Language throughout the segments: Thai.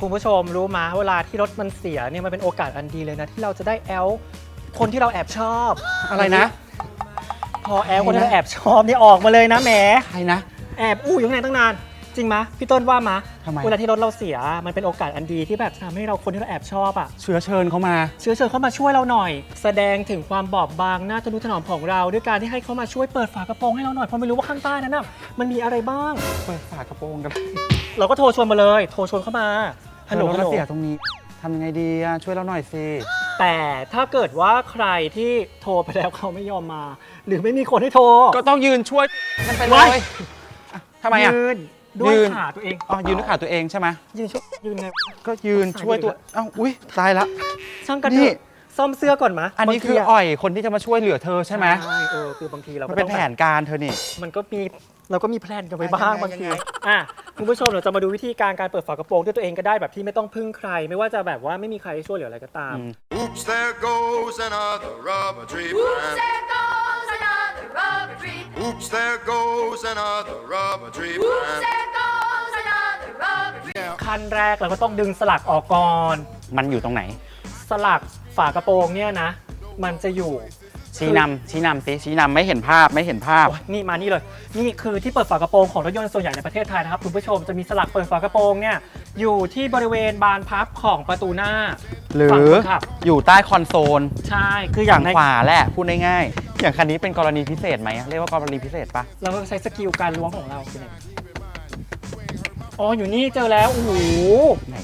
คุณผู้ชมรู้มาเวลาที่รถมันเสียเนี่ยมันเป็นโอกาสอันดีเลยนะ ที่เราจะได้แอลคนที่เราแอบชอบ อะไรนะ พอแอลคนที่เราแอบชอบนี่ออกมาเลยนะแหมใครนะ แอบอู้อยู่ข้างในตั้งนาน จริงมะพี่ต้นว่ามาทำไม เวลาที่รถเราเสียมันเป็นโอกาสอันดีที่แบบทำให้เราคนที่เราแอบชอบอะ เชื้อเชิญเขามา เชื้อเชิญเข้ามาช่วยเราหน่อย แสดงถึงความบอบบางน่าจะรู้ถนอมของเรา ด้วยการที่ให้เขามาช่วยเปิดฝากระโปรงให้เราหน่อยเพราะไม่รู้ว่าข้างใต้นั้นน่ะมันมีอะไรบ้าง เปิดฝากระโปรงกัน เราก็โทรชวนมาเลย โทรชวนเข้ามา ฮัลโหลเออฮัลเราโหล เสียตรงนี้ทำยังไงดีอะช่วยเราหน่อยสิแต่ถ้าเกิดว่าใครที่โทรไปแล้วเขาไม่ยอมมา หรือไม่มีคนให้โทร ก็ต้องยืนช่วยกันไปเลไว้ ยอะทำไมอะ ยืนด้วยยืน ขาตัวเอง อ๋อยืนด้วยขาตัวเองใช่ไหมยืนช่วยยืนไงก็ยืนช่วยตัวเอ้าอุ้ยตายละ ช่างกันนี่เถอะ ซ่อมเสื้อก่อนมะอันนี้บางทีคืออ่อยคนที่จะมาช่วยเหลือเธอใช่ไหมใช่เออคือบางทีเรามัก็นเป็นต้องแผแบบนการเธอนี่ มันก็มีเราก็มีแพลนกันไว้บ้างยังไงบางทียังไง อะคุณผู้ชมเดี๋ยวจะมาดูวิธีการการเปิดฝากระโปรงด้วยตัวเองก็ได้แบบที่ไม่ต้องพึ่งใคร ไม่ว่าจะแบบว่าไม่มีใครช่วยเหลืออะไรก็ตามอืม Oops, there goes another rubber tree Oops, plant. there goes another rubber tree. Oops, there goes another rubber tree Oops, plant. there goes another rubber tree. ขั้นแรกเราก็ต้องดึงสลักออกก่อน มันอยู่ตรงไหน สลักฝากระโปรงเนี่ยนะ มันจะอยู่ ชี้นำชี้นำสิชี้นำไม่เห็นภาพไม่เห็นภาพโอ๊ยนี่มานี่เลย นี่คือที่เปิดฝากระโปรงของรถยนต์ส่วนใหญ่ในประเทศไทยนะครับคุณผู้ชมจะมีสลักเปิดฝากระโปรงเนี่ยอยู่ที่บริเวณบานพับของประตูหน้าหรืฝั่งอคนขับอยู่ใต้คอนโซลใช่คืออย่างในขวาแหละพูดง่ายๆอย่างคันนี้เป็นกรณีพิเศษไหมเรียกว่ากรณีพิเศษปะเราก็ใช้สกิลการล้วงของเราคือไหนอ๋ออยู่นี่เจอแล้วโอ้โหไหน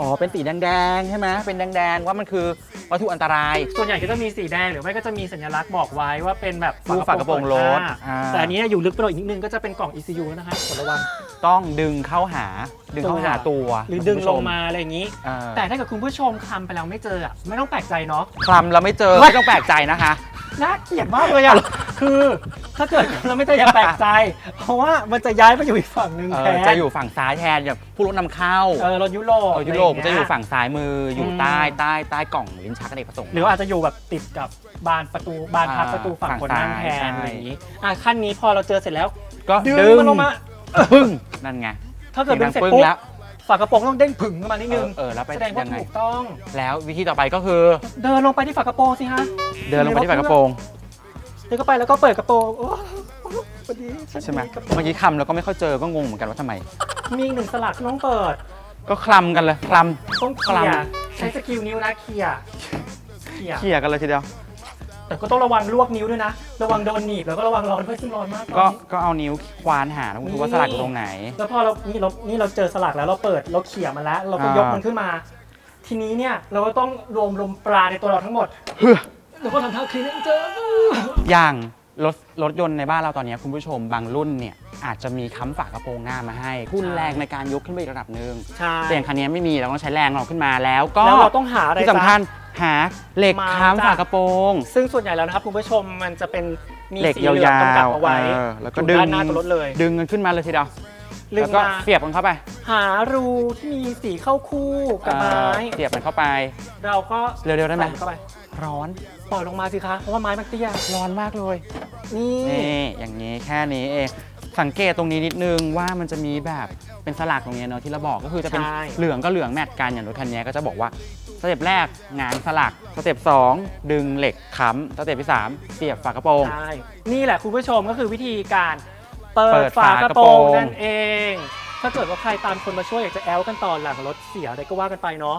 อ๋อ เป็นสีแดงๆใช่ไหมเป็นแดงๆว่ามันคือวัตถุอันตราย ส่วนใหญ่ก็จะมีสีแดงหรือไม่ก็จะมีสัญลักษณ์บอกไว้ว่าเป็นแบบรูปฝากระโปรงรถเปิดหน้าอ่า แต่อันนี้อยู่ลึกไปหน่อยอีกนิดนึงก็จะเป็นกล่อง ECU แล้วนะคะกดระวัง ต้องดึงเข้าหา ดึงเข้าหาตัวหรือดึงลงมาอะไรอย่างนี้ เออแต่ถ้าเกิดคุณผู้ชมคลำไปแล้วไม่เจออะไม่ต้องแปลกใจเนาะ คลำเราไม่เจอไม่ไม่ต้องแปลกใจนะคะ น่าเกลียดมากเลยอะ คือถ้าเกิดเราไม่เจออย่าแปลกใจ เพราะว่ามันจะย้ายมาอยู่อีกฝั่งหนึ่งเอแทอนจะอยู่ฝั่งซ้ายแทนอย่างผู้รถนำเข้าเออรถยุโรปเออยุโรปไรจะางอเงี้ยู่ฝั่งซ้ายมืออยู่อืมใต้ใต้ใต้กล่องลิ้นชักอเนกประสงค์ หรือว่าอาจจะอยู่แบบติดกับบานประตูบานพับอ่าประตูฝั่งฝั่งคนนั่งซ้ายแทนใช่อะไรอย่างนี้อะขั้นนี้พอเราเจอเสร็จแล้วก็ดึงดึงมันลงมา ปึ้งนั่นไงถ้าเกิดดึงเสร็จปึ้งปุ๊บแล้วฝากระโปรงต้องเด้งผึ่งขึ้นมานิดนึงเออเออแล้วไปแสดงว่ายังไง ถูกต้อง แล้ววิธีต่อไปก็คือ เดินลงไปที่ฝากระโปรงสิฮะ เดินลงไปที่ฝากระโปรง เดินเข้าไปแล้วก็เปิดกระโปรงโอ้พอดีฉันใช่ไหมกระโปรงเมื่อกี้คำเราก็ไม่ค่อยเจอก็งงเหมือนกันว่าทำไม มีอีกหนึ่งสลักที่ต้องเปิด ก็คลำกันเลยคล ต้องเคลียคร์ลำใช้สกิลนิ้วนะเคลียร์เคลียร์ำเขี่ยกันเลยทีเดียว แต่ก็ต้องระวังลวกนิ้วด้วยนะ ระวังโดนหนีบแล้วก็ระวังร้อนด้วยซึ่งร้อนมากตก็อนนี้ ก็เอานิ้วควานหานะคุณดูว่าสลักอยู่ตรงไหน แล้วพอเรานี่เรานี่เราเจอสลักแล้วเราเปิดเราเขี่ยมันแล้ว เราก็อ่าย ยกมันขึ้นมา ทีนี้เนี่ยเราก็ต้องรวมลมปราในตัวเราทั้งหมด แล้วก็ทำท่าคลีนเจอ อย่างรถรถยนต์ในบ้านเราตอนนี้คุณผู้ชมบางรุ่นเนี่ยอาจจะมีค้ำฝากระโปรงหน้ามาให้ทุนแรงในการยกขึ้นไปอีกระดับหนึ่งใช่ แต่อย่างคันนี้ไม่มีเราต้องใช้แรงเราขึ้นมาแล้วก็แล้วเราต้องหาอะไรที่สำคัญซะหาเหล็กมาค้ำจ้ะ ฝากระโปรง ซึ่งส่วนใหญ่แล้วนะครับคุณผู้ชมมันจะเป็นมีเหล็กสียาเหลืองกำกับวเอาไว้ๆเออแล้วก็อยู่ดึงด้านหน้าตัวรถเลยดึงกันขึ้นมาเลยทีเดียวลึแล้งวก็มาเสียบมันเข้าไปหารูที่มีสีเข้าคู่กับไม้เออเสียบมันเข้าไป เราก็เร็วๆได้ไหม ใส่เข้าไป ร้อนปล่อยลงมาสิคะเพราะว่าไม้มันเตี้ยร้อนมากเลย นี่นี่อย่างนี้แค่นี้เองสังเกตตรงนี้นิดนึงว่ามันจะมีแบบเป็นสลักตรงนี้เนาะที่เราบอกก็คือจะเป็นใช่เหลืองก็เหลืองแมทกันอย่างรถคันนี้ก็จะบอกว่าสเต็ปแรกงานสลักสเต็ปสองดึงเหล็กค้ำสเต็ปที่สามเสียบฝากระโปรงใช่นี่แหละคุณผู้ชมก็คือวิธีการเปิเปิดดฝาฝากกระระโปโปรรงงนั่นเอง ถ้าเกิดว่าใครตามคนมาช่วยอยากจะแอลกันต่อหลังรถเสียอะไรก็ว่ากันไปเนาะ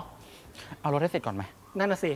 เอารถให้เสร็จก่อนไหมนั่นน่ะสิ